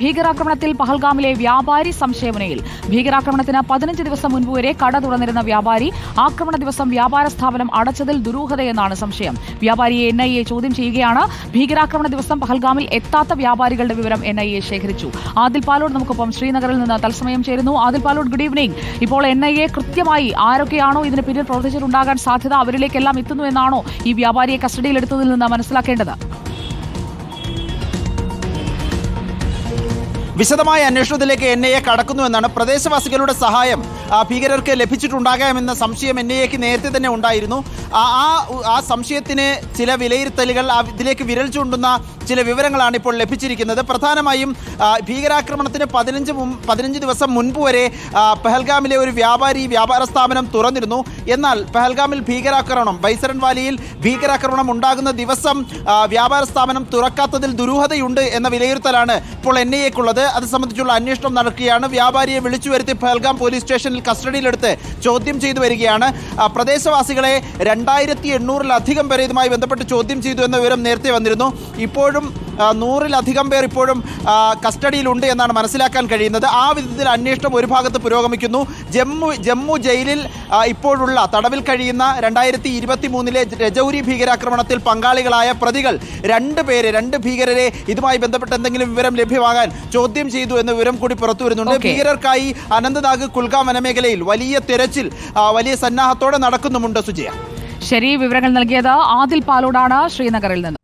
ഭീകരാക്രമണത്തിൽ പഹൽഗാമിലെ വ്യാപാരി സംശയമുനയിൽ. ഭീകരാക്രമണത്തിന് പതിനഞ്ച് ദിവസം മുൻപ് വരെ കട തുറന്നിരുന്ന വ്യാപാരി ആക്രമണ ദിവസം വ്യാപാര സ്ഥാപനം അടച്ചതിൽ ദുരൂഹതയെന്നാണ് സംശയം. വ്യാപാരിയെ എൻ ചോദ്യം ചെയ്യുകയാണ്. ഭീകരാക്രമണ ദിവസം പഹൽഗാമിൽ എത്താത്ത വ്യാപാരികളുടെ വിവരം എൻ ശേഖരിച്ചു. ആദിൽ പാലോട് നമുക്കൊപ്പം ശ്രീനഗറിൽ നിന്ന് തത്സമയം ചേരുന്നു. ആദിൽ പാലോട് ഗുഡ് ഈവനിംഗ് ഇപ്പോൾ എൻ കൃത്യമായി ആരൊക്കെയാണോ ഇതിന് പിന്നിൽ പ്രവർത്തിച്ചിട്ടുണ്ടാകാൻ സാധ്യത അവരിലേക്കെല്ലാം എത്തുന്നു എന്നാണോ ഈ വ്യാപാരിയെ കസ്റ്റഡിയിലെടുത്തതിൽ നിന്ന് മനസ്സിലാക്കേണ്ടത്? വിശദമായ അന്വേഷണത്തിലേക്ക് എൻ ഐ എ കടക്കുന്നുവെന്നാണ് പ്രദേശവാസികളുടെ സഹായം. ഭീകരർക്ക് ലഭിച്ചിട്ടുണ്ടാകാമെന്ന സംശയം എൻ ഐ എക്ക് നേരത്തെ തന്നെ ഉണ്ടായിരുന്നു. ആ ആ- സംശയത്തിന് ചില വിലയിരുത്തലുകൾ ഇതിലേക്ക് വിരൽ ചൂണ്ടുന്ന ചില വിവരങ്ങളാണ് ഇപ്പോൾ ലഭിച്ചിരിക്കുന്നത്. പ്രധാനമായും ഭീകരാക്രമണത്തിന് പതിനഞ്ച് പതിനഞ്ച് ദിവസം മുൻപ് വരെ പെഹൽഗാമിലെ ഒരു വ്യാപാരി വ്യാപാര സ്ഥാപനം തുറന്നിരുന്നു. എന്നാൽ പെഹൽഗാമിൽ ഭീകരാക്രമണം ബൈസരൻ വാലിയിൽ ഭീകരാക്രമണം ഉണ്ടാകുന്ന ദിവസം വ്യാപാര സ്ഥാപനം തുറക്കാത്തതിൽ ദുരൂഹതയുണ്ട് എന്ന വിലയിരുത്തലാണ് ഇപ്പോൾ എൻ ഐ എക്കുള്ളത്. അത് സംബന്ധിച്ചുള്ള അന്വേഷണം നടക്കുകയാണ്. വ്യാപാരിയെ വിളിച്ചു വരുത്തി പെഹൽഗാം പോലീസ് സ്റ്റേഷനിൽ കസ്റ്റഡിയിലെടുത്ത് ചോദ്യം ചെയ്തു വരികയാണ്. പ്രദേശവാസികളെ രണ്ടായിരത്തി എണ്ണൂറിലധികം പേരെ ഇതുമായി ബന്ധപ്പെട്ട് ചോദ്യം ചെയ്തു എന്ന വിവരം നേരത്തെ വന്നിരുന്നു. ഇപ്പോഴും നൂറിലധികം പേർ ഇപ്പോഴും കസ്റ്റഡിയിലുണ്ട് എന്നാണ് മനസ്സിലാക്കാൻ കഴിയുന്നത്. ആ വിധത്തിൽ അന്വേഷണം ഒരു ഭാഗത്ത് പുരോഗമിക്കുന്നു. ജമ്മു ജമ്മു ജയിലിൽ ഇപ്പോഴുള്ള തടവിൽ കഴിയുന്ന രണ്ടായിരത്തി ഇരുപത്തി മൂന്നിലെ രജൌരി ഭീകരാക്രമണത്തിൽ പങ്കാളികളായ പ്രതികൾ രണ്ട് പേര് രണ്ട് ഭീകരരെ ഇതുമായി ബന്ധപ്പെട്ട് എന്തെങ്കിലും വിവരം ലഭ്യമാകാൻ ചോദ്യം ചെയ്തു എന്ന വിവരം കൂടി പുറത്തു വരുന്നുണ്ട്. ഭീകരർക്കായി അനന്ത്നാഗ് കുൽഗാം വനമേഖലയിൽ വലിയ തെരച്ചിൽ വലിയ സന്നാഹത്തോടെ നടക്കുന്നുമുണ്ട് സുജയ. ശരി വിവരങ്ങൾ നൽകിയത് ആദിൽ പാലോടാണ്. ശ്രീനഗറിൽ നിന്ന്.